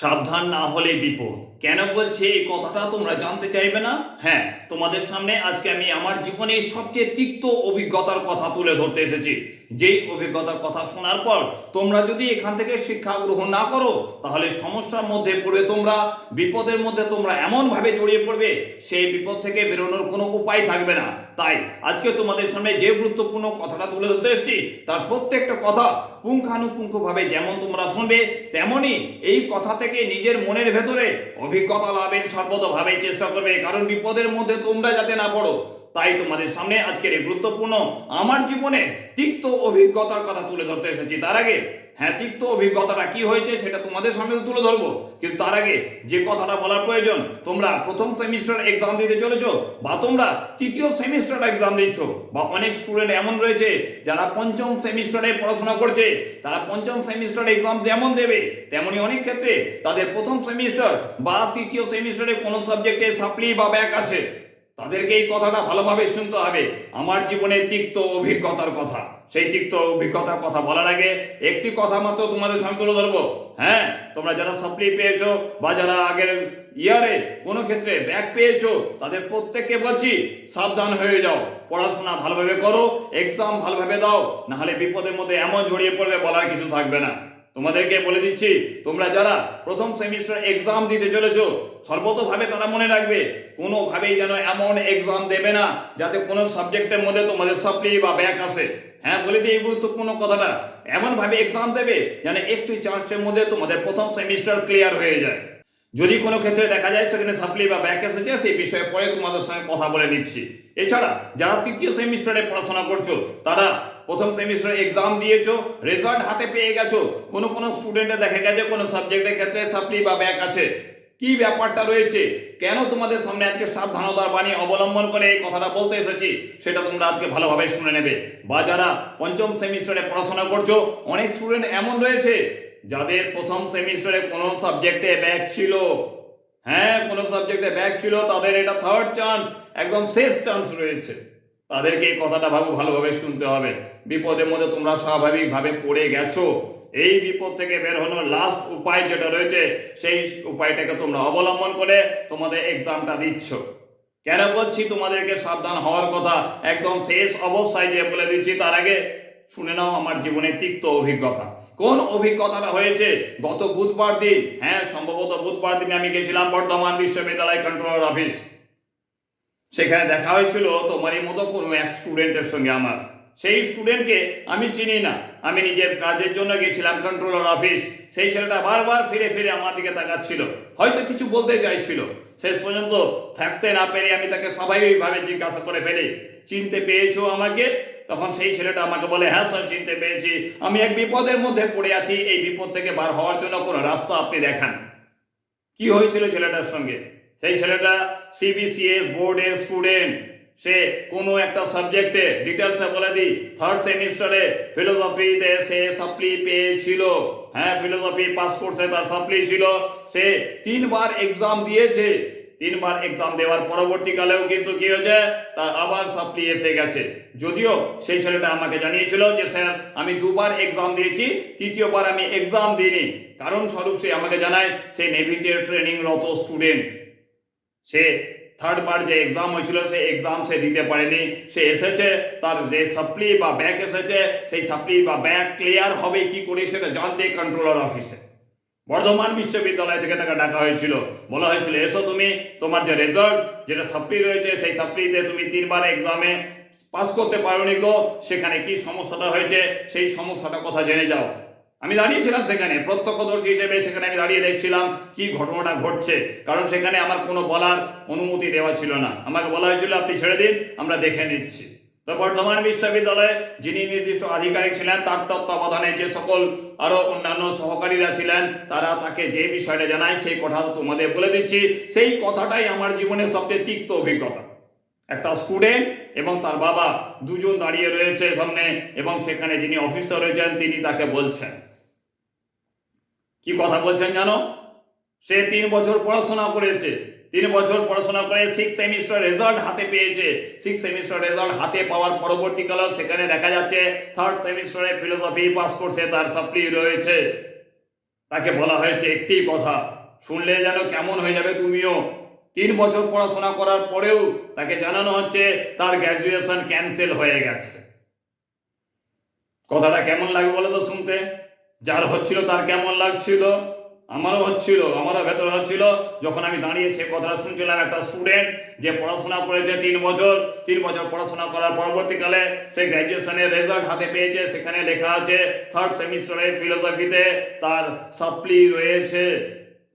সাবধান না হলে বিপদ। কেন বলছে, এই কথাটা তোমরা জানতে চাইবে না? হ্যাঁ তোমাদের সামনে আজকে আমি আমার জীবনের সবচেয়ে তিক্ত অভিজ্ঞতার কথা তুলে ধরতে এসেছি। যেই অভিজ্ঞতার কথা শোনার পর তোমরা যদি এখান থেকে শিক্ষা গ্রহণ না করো, তাহলে সমস্যার মধ্যে পড়বে তোমরা, বিপদের মধ্যে তোমরা এমন ভাবে জড়িয়ে পড়বে, সেই বিপদ থেকে বেরোনোর কোনো উপায় থাকবে না। তাই আজকে তোমাদের সামনে যে গুরুত্বপূর্ণ কথাটা তুলে ধরতে এসেছি, তার প্রত্যেকটা কথা পুঙ্খানুপুঙ্খভাবে যেমন তোমরা শুনবে তেমনই এই কথা থেকে নিজের মনের ভেতরে অভিজ্ঞতা লাভের সর্বতভাবে চেষ্টা করবে, কারণ বিপদের মধ্যে তোমরা যাতে না পড়ো। তাই তোমাদের সামনে আজকের এই গুরুত্বপূর্ণ আমার জীবনে তিক্ত অভিজ্ঞতার কথা তুলে ধরতে এসেছি। তার আগে হ্যাঁ তিক্ত অভিজ্ঞতাটা কি হয়েছে সেটা তোমাদের সামনে তুলে ধরবো। কিন্তু তার আগে যে কথাটা বলার প্রয়োজন, তোমরা প্রথম সেমিস্টার এক্সাম দিতে চলেছো বা তোমরা তৃতীয় সেমিস্টার এক্সাম দিচ্ছ বা অনেক স্টুডেন্ট এমন রয়েছে যারা পঞ্চম সেমিস্টারে পড়াশোনা করছে। তারা পঞ্চম সেমিস্টার এক্সাম যেমন দেবে তেমনই অনেক ক্ষেত্রে তাদের প্রথম সেমিস্টার বা তৃতীয় সেমিস্টারে কোনো সাবজেক্টে সাপ্লি বা ব্যাক আছে। তাদেরকে এই কথাটা ভালোভাবে শুনতে হবে। আমার জীবনে তিক্ত অভিজ্ঞতার কথা। সেই তিক্ত অভিজ্ঞতার কথা বলার আগে একটি কথা মাত্র তোমাদের সামনে তুলে ধরবো। হ্যাঁ তোমরা যারা সাপ্লি পেয়েছ বা যারা আগের ইয়ারে কোনো ক্ষেত্রে ব্যাক পেয়েছ, তাদের প্রত্যেককে বলছি, সাবধান হয়ে যাও। পড়াশোনা ভালোভাবে করো এক্সাম ভালোভাবে দাও, নাহলে বিপদের মধ্যে এমন জড়িয়ে পড়বে বলার কিছু থাকবে না। তোমাদেরকে বলে দিচ্ছি, তোমরা যারা প্রথম সেমিস্টার এক্সাম দিতে চলেছো, সর্বতভাবে তারা মনে রাখবে, কোনোভাবেই যেন এমন এক্সাম দেবে না, যাতে কোনো সাবজেক্টের মধ্যে তোমাদের সাপ্লি বা ব্যাক আসে। হ্যাঁ বলে দিই এই গুরুত্বপূর্ণ কথাটা। এমনভাবে এক্সাম দেবে যেন একটি চান্সের মধ্যে তোমাদের প্রথম সেমিস্টার ক্লিয়ার হয়ে যায়। যদি কোনো ক্ষেত্রে দেখা যায় সেখানে সাপ্লি বা ব্যাক এসেছে, সেই বিষয়ে পরে তোমাদের সঙ্গে কথা বলে নিচ্ছি। এছাড়া, যারা তৃতীয় সেমিস্টারে পড়াশোনা করছ, তারা প্রথম সেমিস্টারে এক্সাম দিয়েছ রেজাল্ট হাতে পেয়ে গেছো। কোনো কোনো স্টুডেন্টে দেখা গেছে, কোনো সাবজেক্টের ক্ষেত্রে সাপ্লি বা ব্যাক আছে। কি ব্যাপারটা রয়েছে? কেন তোমাদের সামনে আজকে সাবধানতার বাণী অবলম্বন করে এই কথাটা বলতে এসেছি, সেটা তোমরা আজকে ভালোভাবে শুনে নেবে। বা যারা পঞ্চম সেমিস্টারে পড়াশোনা করছ, অনেক স্টুডেন্ট এমন রয়েছে, যাদের প্রথম সেমিস্টারে কোনো সাবজেক্টে ব্যাক ছিল। হ্যাঁ কোনো সাবজেক্টে ব্যাক ছিল, তাদের এটা থার্ড চান্স একদম শেষ চান্স রয়েছে। তাদেরকে এই কথাটা ভাবো ভালোভাবে শুনতে হবে। বিপদের মধ্যে তোমরা স্বাভাবিকভাবে পড়ে গেছো। এই বিপদ থেকে বের হওয়ার লাস্ট উপায় যেটা রয়েছে, সেই উপায়টাকে তোমরা অবলম্বন করে তোমাদের এক্সামটা দিচ্ছ। কেন বলছি তোমাদেরকে সাবধান হওয়ার কথা? একদম শেষ অবস্থায় যে বলে দিচ্ছি তার আগে শুনে নাও আমার জীবনের তিক্ত অভিজ্ঞতা। কোন অভিজ্ঞতাটা হয়েছে? গত বুধবার দিন হ্যাঁ সম্ভবত বুধবার দিনে আমি গেছিলাম বর্ধমান বিশ্ববিদ্যালয় কন্ট্রোলার অফিস সেখানে দেখা হয়েছিল তোমারই মতো কোনো এক স্টুডেন্টের সঙ্গে আমার। সেই স্টুডেন্টকে আমি চিনি না। আমি নিজের কাজের জন্য গেছিলাম কন্ট্রোলার অফিস সেই ছেলেটা বারবার ফিরে ফিরে আমার দিকে তাকাচ্ছিল। হয়তো কিছু বলতে চাইছিল। শেষ পর্যন্ত থাকতে না পেরে আমি তাকে স্বাভাবিকভাবে জিজ্ঞাসা করে ফেলি, চিনতে পেয়েছ আমাকে? তখন সেই ছেলেটা আমাকে বলে হ্যাঁ স্যার চিনতে পেয়েছি। আমি এক বিপদের মধ্যে পড়ে আছি। এই বিপদ থেকে বার হওয়ার জন্য কোনো রাস্তা আপনি দেখান। কি হয়েছিল ছেলেটার সঙ্গে? সেই ছেলেটা সিবিসিএস বোর্ডের স্টুডেন্ট সে কোনো একটা সাবজেক্টে ডিটেলসে বলে দিই থার্ড সেমিস্টারে ফিলোসফিতে সে সাপ্লি পেয়েছিল। হ্যাঁ ফিলোসফি পাস করছে, তার সাপ্লি ছিল। সে তিনবার এক্সাম দিয়েছে। তিনবার এক্সাম দেওয়ার পরবর্তীকালেও কিন্তু কি হয়েছে? তার আবার সাপ্লি এসে গেছে। যদিও সেই ছেলেটা আমাকে জানিয়েছিল যে, স্যার, আমি দুবার এক্সাম দিয়েছি, তৃতীয়বার আমি এক্সাম দিইনি। কারণ স্বরূপ সে আমাকে জানায়, সে নেভিতে ট্রেনিংরত স্টুডেন্ট সে থার্ড বার যে এক্সাম হয়েছিল সেই এক্সাম সে দিতে পারেনি। সে এসেছে, তার যে সাপ্লি বা ব্যাক এসেছে, সেই সাপ্লি বা ব্যাক ক্লিয়ার হবে কি করে সেটা জানতে কন্ট্রোলার অফিসে বর্ধমান বিশ্ববিদ্যালয় থেকে তাকে ডাকা হয়েছিল। বলা হয়েছিল, এসো তুমি, তোমার যে রেজাল্ট যেটা সাপ্লি রয়েছে, সেই সাপ্লিতে তুমি তিনবার এক্সামে পাস করতে পারোনি গো। সেখানে কি সমস্যাটা হয়েছে, সেই সমস্যাটা কথা জেনে যাও। আমি দাঁড়িয়েছিলাম সেখানে, প্রত্যক্ষদর্শী হিসেবে সেখানে আমি দাঁড়িয়ে দেখছিলাম কি ঘটনাটা ঘটছে। কারণ সেখানে আমার কোনো বলার অনুমতি দেওয়া ছিল না। আমাকে বলা হয়েছিল, আপনি ছেড়ে দিন, আমরা দেখে নিচ্ছি। তো বর্ধমান বিশ্ববিদ্যালয়ে যিনি নির্দিষ্ট আধিকারিক ছিলেন, তার তত্ত্বাবধানে যে সকল আরও অন্যান্য সহকারীরা ছিলেন, তারা তাকে যে বিষয়টা জানায়, সেই কথা তোমাদের বলে দিচ্ছি। সেই কথাটাই আমার জীবনের সবচেয়ে তিক্ত অভিজ্ঞতা। একটা স্টুডেন্ট এবং তার বাবা দুজন দাঁড়িয়ে রয়েছে সামনে এবং সেখানে যিনি অফিসার রয়েছেন, তিনি তাকে বলছেন। কি কথা বলছেন জানো? সে তিন বছর পড়াশোনা করেছে। তিন বছর পড়াশোনা করে সিক্স সেমিস্টার রেজাল্ট হাতে পেয়েছে। সিক্স সেমিস্টার রেজাল্ট হাতে পাওয়ার পরবর্তীকালে সেখানে দেখা যাচ্ছে থার্ড সেমিস্টারে ফিলোসফি পাস করছে, তার সাপ্লি রয়েছে। তাকে বলা হয়েছে একটি কথা, শুনলে যেন কেমন হয়ে যাবে তুমিও? তিন বছর পড়াশোনা করার পরেও তাকে জানানো হচ্ছে, তার গ্র্যাজুয়েশন ক্যান্সেল হয়ে গেছে। কথাটা কেমন লাগবে বলো তো শুনতে? যার হচ্ছিল তার কেমন লাগছিল? আমারও হচ্ছিল, আমারও ভেতরে হচ্ছিল। যখন আমি দাঁড়িয়ে সে কথাটা শুনছিলাম একটা স্টুডেন্ট যে পড়াশোনা করেছে তিন বছর তিন বছর পড়াশোনা করার পরবর্তীকালে সে গ্র্যাজুয়েশনের রেজাল্ট হাতে পেয়েছে। সেখানে লেখা আছে থার্ড সেমিস্টারে ফিলোসফিতে তার সাপ্লি রয়েছে।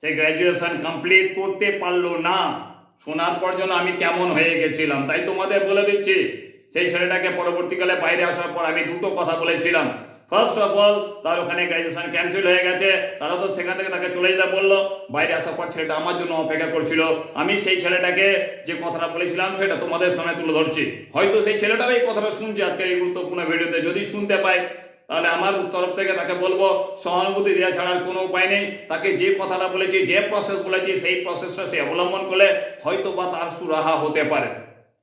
সে গ্র্যাজুয়েশন কমপ্লিট করতে পারল না। শোনার পর যেন আমি কেমন হয়ে গেছিলাম, তাই তোমাদের বলে দিচ্ছি। সেই ছেলেটাকে পরবর্তীকালে বাইরে আসার পর আমি দুটো কথা বলেছিলাম। ফার্স্ট অফ অল তার ওখানে গ্র্যাজুয়েশন ক্যান্সেল হয়ে গেছে। তারা তো সেখান থেকে তাকে চলে যেতে বলল। বাইরে আসার পর ছেলেটা আমার জন্য অপেক্ষা করছিল। আমি সেই ছেলেটাকে যে কথাটা বলেছিলাম, সেটা তোমাদের সামনে তুলে ধরছি। হয়তো সেই ছেলেটাও এই কথাটা শুনছে আজকে এই গুরুত্বপূর্ণ ভিডিওতে। যদি শুনতে পায়, তাহলে আমার তরফ থেকে তাকে বলব, সহানুভূতি দেওয়া ছাড়ার কোনো উপায় নেই। তাকে যে কথাটা বলেছি, যে প্রসেস বলেছি, সেই প্রসেসটা সে অবলম্বন করলে হয়তো বা তার সুরাহা হতে পারে।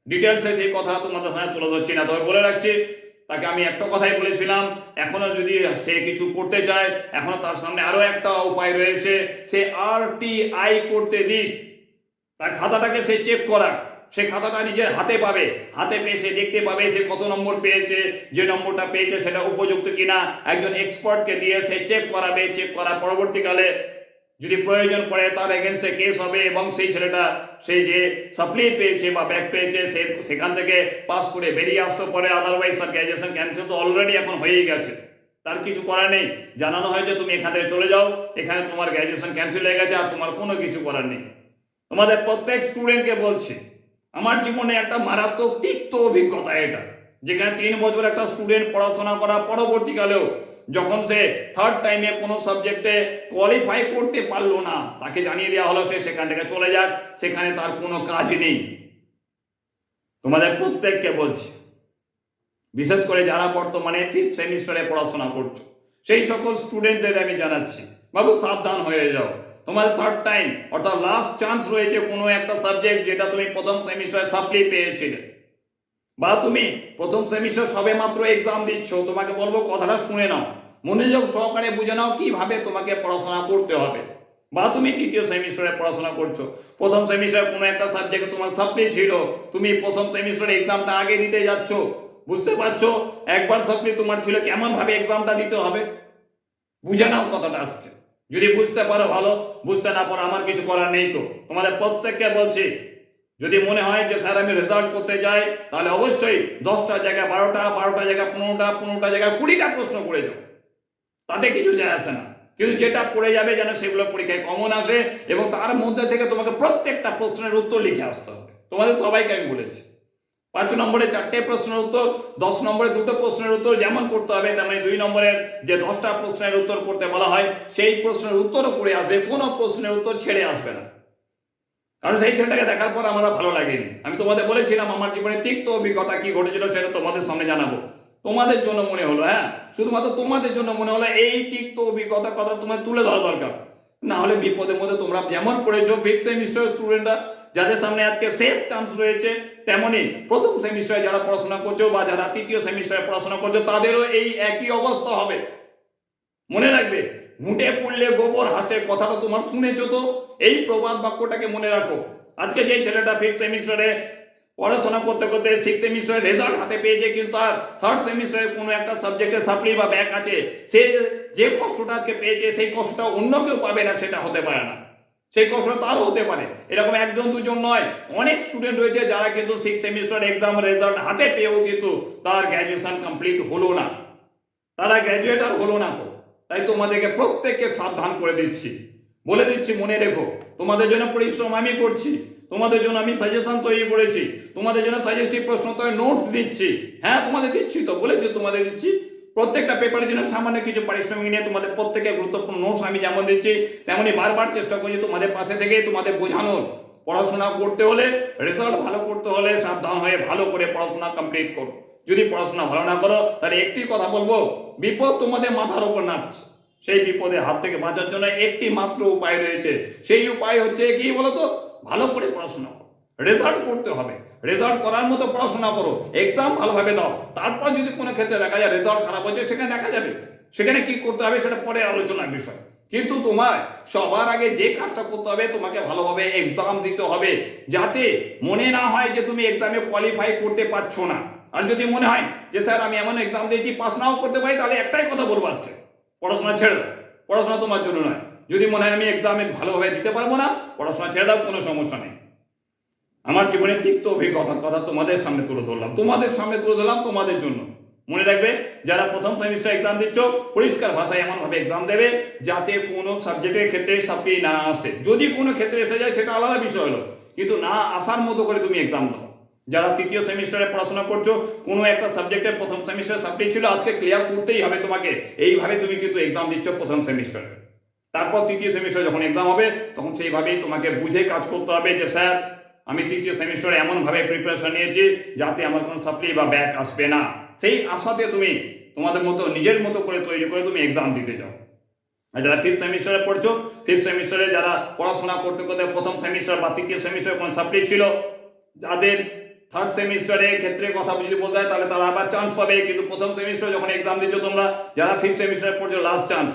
ডিটেলসে সেই কথাটা তোমাদের সামনে তুলে ধরছি না। তবে বলে রাখছি তাকে আমি একটা কথাই বলেছিলাম, এখনও যদি সে কিছু করতে চায়, এখনও তার সামনে আরও একটা উপায় রয়েছে, সে আর টি আই করতে দিক। তার খাতাটাকে সে চেক করা সে খাতাটা নিজের হাতে পাবে। হাতে পেয়ে সে দেখতে পাবে সে কত নম্বর পেয়েছে, যে নম্বরটা পেয়েছে সেটা উপযুক্ত কিনা। একজন এক্সপার্টকে দিয়ে সে চেক করাবে চেক করা পরবর্তীকালে যদি প্রয়োজন পড়ে তার এগেনস্টে কেস হবে এবং সেই ছেলেটা, সে যে সাপ্লি পেয়েছে বা ব্যাক পেয়েছে, সে সেখান থেকে পাস করে বেরিয়ে আসতে পারে। আদারওয়াইজ তার গ্র্যাজুয়েশন ক্যান্সেল তো অলরেডি এখন হয়েই গেছে। তার কিছু করার নেই। জানানো হয়েছে তুমি এখান থেকে চলে যাও, এখানে তোমার গ্র্যাজুয়েশন ক্যান্সেল হয়ে গেছে আর তোমার কোনো কিছু করার নেই। তোমাদের প্রত্যেক স্টুডেন্টকে বলছি, আমার জীবনে একটা মারাত্মক তিক্ত অভিজ্ঞতা এটা। যেখানে তিন বছর একটা স্টুডেন্ট পড়াশোনা করা, পরবর্তীকালেও যখন সে থার্ড টাইমে কোনো সাবজেক্টে কোয়ালিফাই করতে পারল না, তাকে জানিয়ে দেওয়া হলো সে সেখান থেকে চলে যাক, সেখানে তার কোনো কাজ নেই। তোমাদের প্রত্যেককে বলছি, বিশেষ করে যারা বর্তমানে ফিফথ সেমিস্টারে পড়াশোনা করছ, সেই সকল স্টুডেন্টদের আমি জানাচ্ছি, বাবু সাবধান হয়ে যাও। তোমাদের থার্ড টাইম অর্থাৎ লাস্ট চান্স রয়েছে কোনো একটা সাবজেক্ট যেটা তুমি প্রথম সেমিস্টারে সাপ্লি পেয়েছিলে। বা তুমি প্রথম সেমিস্টার সবে মাত্র এক্সাম দিচ্ছ, তোমাকে বলব কথাটা শুনে নাও। মনোযোগ সহকারে বুঝে নাও কীভাবে তোমাকে পড়াশোনা করতে হবে। বা তুমি তৃতীয় সেমিস্টারে পড়াশোনা করছ। প্রথম সেমিস্টারে কোনো একটা সাবজেক্টে তোমার সাপ্লি ছিল। তুমি প্রথম সেমিস্টারে এক্সামটা আগে দিতে যাচ্ছ। বুঝতে পারছ? একবার সাপ্লি তোমার ছিল কেমন ভাবে এক্সামটা দিতে হবে? বুঝে নাও কথাটা আসছে যদি বুঝতে পারো ভালো, বুঝতে না পারো আমার কিছু করার নেই তো। তোমাদের প্রত্যেককে বলছি, যদি মনে হয় যে স্যার আমি রেজাল্ট করতে যাই, তাহলে অবশ্যই দশটা জায়গায় বারোটা বারোটা জায়গায় পনেরোটা পনেরোটা জায়গায় কুড়িটা প্রশ্ন করে যাও। তাতে কিছু যায় আসে না। কিন্তু যেটা পড়ে যাবে যেন সেগুলো পরীক্ষায় কমন আসে এবং তার মধ্যে থেকে তোমাকে প্রত্যেকটা প্রশ্নের উত্তর লিখে আসতে হবে। তোমাদের সবাইকে আমি বলেছি। পাঁচ নম্বরে চারটে প্রশ্নের উত্তর, দশ নম্বরে দুটো প্রশ্নের উত্তর যেমন করতে হবে, তেমনি দুই নম্বরের যে দশটা প্রশ্নের উত্তর করতে বলা হয়, সেই প্রশ্নের উত্তরও করে আসবে, কোনো প্রশ্নের উত্তর ছেড়ে আসবে না। কারণ সেই ছেলেটাকে দেখার পর আমার ভালো লাগেনি। আমি তোমাদের বলেছিলাম, আমার জীবনে তিক্ত অভিজ্ঞতা কি ঘটেছিল সেটা তোমাদের সামনে জানাব। তোমাদের জন্য মনে হলো হ্যাঁ? শুধুমাত্র তোমাদের জন্য মনে হলো, এই তিক্ত অভিজ্ঞতার কথা তোমার তুলে ধরা দরকার। না হলে বিপদের মধ্যে তোমরা যেমন পড়েছো ফিফথ সেমিস্টার স্টুডেন্টরা যাদের সামনে আজকে শেষ চান্স রয়েছে, তেমনি প্রথম সেমিস্টারে যারা পড়াশোনা করছ বা যারা তৃতীয় সেমিস্টারে পড়াশোনা করছ, তাদেরও এই একই অবস্থা হবে। মনে রাখবে, মুটে পড়লে গোবর হাসে, কথাটা তোমার শুনেছো তো? এই প্রবাদ বাক্যটাকে মনে রাখো। আজকে যে ছেলেটা ফিফথ সেমিস্টারে পড়াশোনা করতে করতে সিক্স সেমিস্টারের রেজাল্ট হাতে পেয়েছে কিন্তু তার থার্ড সেমিস্টারে কোনো একটা সাবজেক্টে সাপ্লি বা ব্যাক আছে। সে যে কষ্টটা আজকে পেয়েছে, সেই কষ্টটা অন্য কেউ পাবে না, সেটা হতে পারে না। সেই কষ্টটা তারও হতে পারে। এরকম একজন, দুজন নয়, অনেক স্টুডেন্ট রয়েছে যারা কিন্তু সিক্স সেমিস্টার এক্সাম রেজাল্ট হাতে পেয়েও কিন্তু তার গ্র্যাজুয়েশন কমপ্লিট হলো না। তারা গ্র্যাজুয়েট আর হলো না তো। তাই তোমাদেরকে প্রত্যেককে সাবধান করে দিচ্ছি। বলে দিচ্ছি, মনে রেখো, তোমাদের জন্য পরিশ্রম আমি করছি। তোমাদের জন্য আমি সাজেশন তৈরি করেছি। তোমাদের জন্য সাজেস্টিভ প্রশ্ন তৈরি নোটস দিচ্ছি। হ্যাঁ তোমাদের দিচ্ছি তো, বলেছি তোমাদের দিচ্ছি। প্রত্যেকটা পেপারের জন্য সামান্য কিছু পারিশ্রমিক নিয়ে তোমাদের প্রত্যেকে গুরুত্বপূর্ণ নোটস আমি যেমন দিচ্ছি তেমনই বারবার চেষ্টা করছি তোমাদের পাশে থেকে তোমাদের বোঝানোর। পড়াশোনা করতে হলে রেজাল্ট ভালো করতে হলে সাবধান হয়ে ভালো করে পড়াশোনা কমপ্লিট করো। যদি পড়াশোনা ভালো না করো, তাহলে একটি কথা বলব, বিপদ তোমাদের মাথার উপর নাচছে সেই বিপদের হাত থেকে বাঁচার জন্য একটি মাত্র উপায় রয়েছে। সেই উপায় হচ্ছে কি বলতো? ভালো করে পড়াশোনা করো। রেজাল্ট করতে হবে। রেজাল্ট করার মতো পড়াশোনা করো। এক্সাম ভালোভাবে দাও। তারপর যদি কোনো ক্ষেত্রে দেখা যায় রেজাল্ট খারাপ হচ্ছে সেখানে দেখা যাবে। সেখানে কি করতে হবে সেটা পরের আলোচনার বিষয়। কিন্তু তোমার সবার আগে যে কাজটা করতে হবে, তোমাকে ভালোভাবে এক্সাম দিতে হবে। যাতে মনে না হয় যে তুমি এক্সামে কোয়ালিফাই করতে পারছ না। আর যদি মনে হয় যে, স্যার, আমি এমন এক্সাম দিয়েছি পাস নাও করতে পারি, তাহলে একটাই কথা বলব আজকে। পড়াশোনা ছেড়ে দাও। পড়াশোনা তোমার জন্য নয়। যদি মনে হয় আমি এক্সামে ভালোভাবে দিতে পারব না, পড়াশোনা ছেড়ে দাও, কোনো সমস্যা নেই। আমার জীবনের তিক্ত অভিজ্ঞতার কথা তোমাদের সামনে তুলে ধরলাম। তোমাদের সামনে তুলে ধরলাম তোমাদের জন্য। মনে রাখবে, যারা প্রথম সেমিস্টার এক্সাম দিচ্ছ, পরিষ্কার ভাষায় এমনভাবে এক্সাম দেবে যাতে কোনো সাবজেক্টের ক্ষেত্রে সাপ্লি না আসে। যদি কোনো ক্ষেত্রে এসে যায়, সেটা আলাদা বিষয় হলো। কিন্তু না আসার মতো করে তুমি এক্সাম দাও। যারা তৃতীয় সেমিস্টারে পড়াশোনা করছ, কোনো একটা সাবজেক্টের প্রথম সেমিস্টার সাপ্লি ছিল আজকে ক্লিয়ার করতেই হবে তোমাকে। এইভাবে তুমি কিন্তু এক্সাম দিচ্ছ প্রথম সেমিস্টারে তারপর তৃতীয় সেমিস্টার যখন এক্সাম হবে, তখন সেইভাবেই তোমাকে বুঝে কাজ করতে হবে যে, স্যার, আমি তৃতীয় সেমিস্টারে এমনভাবে প্রিপারেশন নিয়েছি যাতে আমার কোনো সাপ্লি বা ব্যাক আসবে না। সেই আশাতে তুমি তোমাদের মতো, নিজের মতো করে তৈরি করে তুমি এক্সাম দিতে যাও। আর যারা ফিফথ সেমিস্টারে পড়ছো ফিফথ সেমিস্টারে যারা পড়াশোনা করতে করতে প্রথম সেমিস্টার বা তৃতীয় সেমিস্টারে কোনো সাপ্লি ছিল, যাদের থার্ড সেমিস্টারের ক্ষেত্রে কথা যদি বলতে হয়, তাহলে তারা আবার চান্স পাবে। কিন্তু প্রথম সেমিস্টার যখন এক্সাম দিচ্ছ তোমরা, যারা ফিফথ সেমিস্টারে পড়ছো লাস্ট চান্স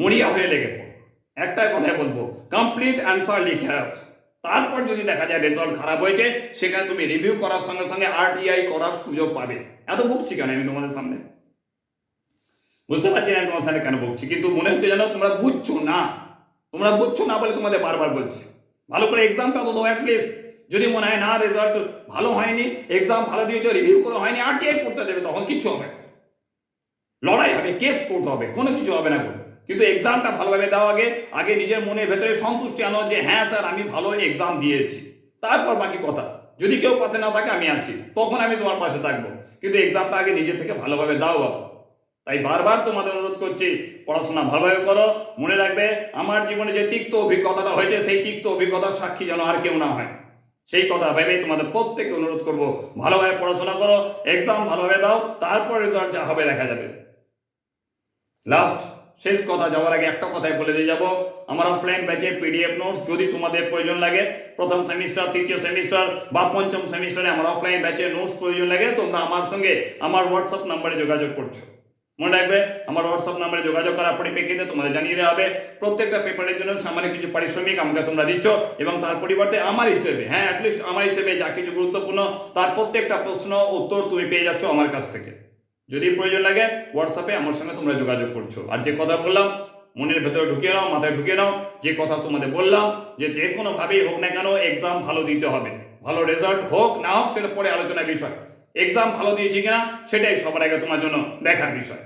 মরিয়া হয়ে লেগে পড়ো। একটাই কথাই বলব কমপ্লিট অ্যান্সার লিখে আসো। তারপর যদি দেখা যায় রেজাল্ট খারাপ হয়েছে, সেখানে তুমি রিভিউ করার সঙ্গে সঙ্গে আরটিআই করার সুযোগ পাবে। এত বকছি কেন আমি তোমাদের সামনে? বুঝতে পারছি না আমি তোমার সামনে কেন বকছি, কিন্তু মনে হচ্ছে যেন তোমরা বুঝছ না। তোমরা বুঝছ না বলে তোমাদের বারবার বলছি। ভালো করে এক্সামটা তো অ্যাটলিস্ট যদি মনে হয় না রেজাল্ট ভালো হয়নি এক্সাম ভালো দিয়েছ রিভিউ করা, হয়নি আরটিআই করতে দেবে, তখন কিচ্ছু হবে। লড়াই হবে কেস করতে হবে, কোনো কিছু হবে না গো। কিন্তু এক্সামটা ভালোভাবে দাও আগে আগে নিজের মনের ভেতরে সন্তুষ্টি আনো যে হ্যাঁ স্যার, আমি ভালো এক্সাম দিয়েছি। তারপর বাকি কথা। যদি কেউ পাশে না থাকে, আমি আছি। তখন আমি তোমার পাশে থাকব। কিন্তু এক্সামটা আগে নিজে থেকে ভালোভাবে দাও বাবা। তাই বারবার তোমাদের অনুরোধ করছি, পড়াশোনা ভালোভাবে করো। মনে রাখবে, আমার জীবনে যে তিক্ত অভিজ্ঞতাটা হয়েছে, সেই তিক্ত অভিজ্ঞতার সাক্ষী যেন আর কেউ না হয়। সেই কথা ভেবে তোমাদের প্রত্যেককে অনুরোধ করব, ভালোভাবে পড়াশোনা করো এক্সাম ভালোভাবে দাও, তারপর রেজাল্ট যা হবে দেখা যাবে। লাস্ট শেষ কথা যাওয়ার আগে একটা কথাই বলে দিয়ে যাব। আমার অফলাইন ব্যাচে পিডিএফ নোটস যদি তোমাদের প্রয়োজন লাগে, প্রথম সেমিস্টার তৃতীয় সেমিস্টার বা পঞ্চম সেমিস্টারে আমার অফলাইন ব্যাচে নোটস প্রয়োজন লাগে, তোমরা আমার সঙ্গে আমার হোয়াটসঅ্যাপ নাম্বারে যোগাযোগ করছ। মনে রাখবে, আমার হোয়াটসঅ্যাপ নাম্বারে যোগাযোগ করার পরিপ্রেক্ষিতে তোমাদের জানিয়ে দেওয়া হবে, প্রত্যেকটা পেপারের জন্য সামান্য কিছু পারিশ্রমিক আমাকে তোমরা দিচ্ছ এবং তার পরিবর্তে আমার হিসেবে হ্যাঁ অ্যাটলিস্ট আমার হিসেবে যা কিছু গুরুত্বপূর্ণ, তার প্রত্যেকটা প্রশ্ন, উত্তর তুমি পেয়ে যাচ্ছ আমার কাছ থেকে। যদি প্রয়োজন লাগে হোয়াটসঅ্যাপে আমার সঙ্গে তোমরা যোগাযোগ করছ। আর যে কথা বললাম, মনের ভেতরে ঢুকিয়ে নাও, মাথায় ঢুকিয়ে নাও, যে কথা তোমাদের বললাম, যে যে কোনোভাবেই হোক না কেন এক্সাম ভালো দিতে হবে। ভালো রেজাল্ট হোক না হোক, সেটা পরে আলোচনার বিষয়। এক্সাম ভালো দিয়েছি কিনা, সেটাই সবার আগে তোমার জন্য দেখার বিষয়।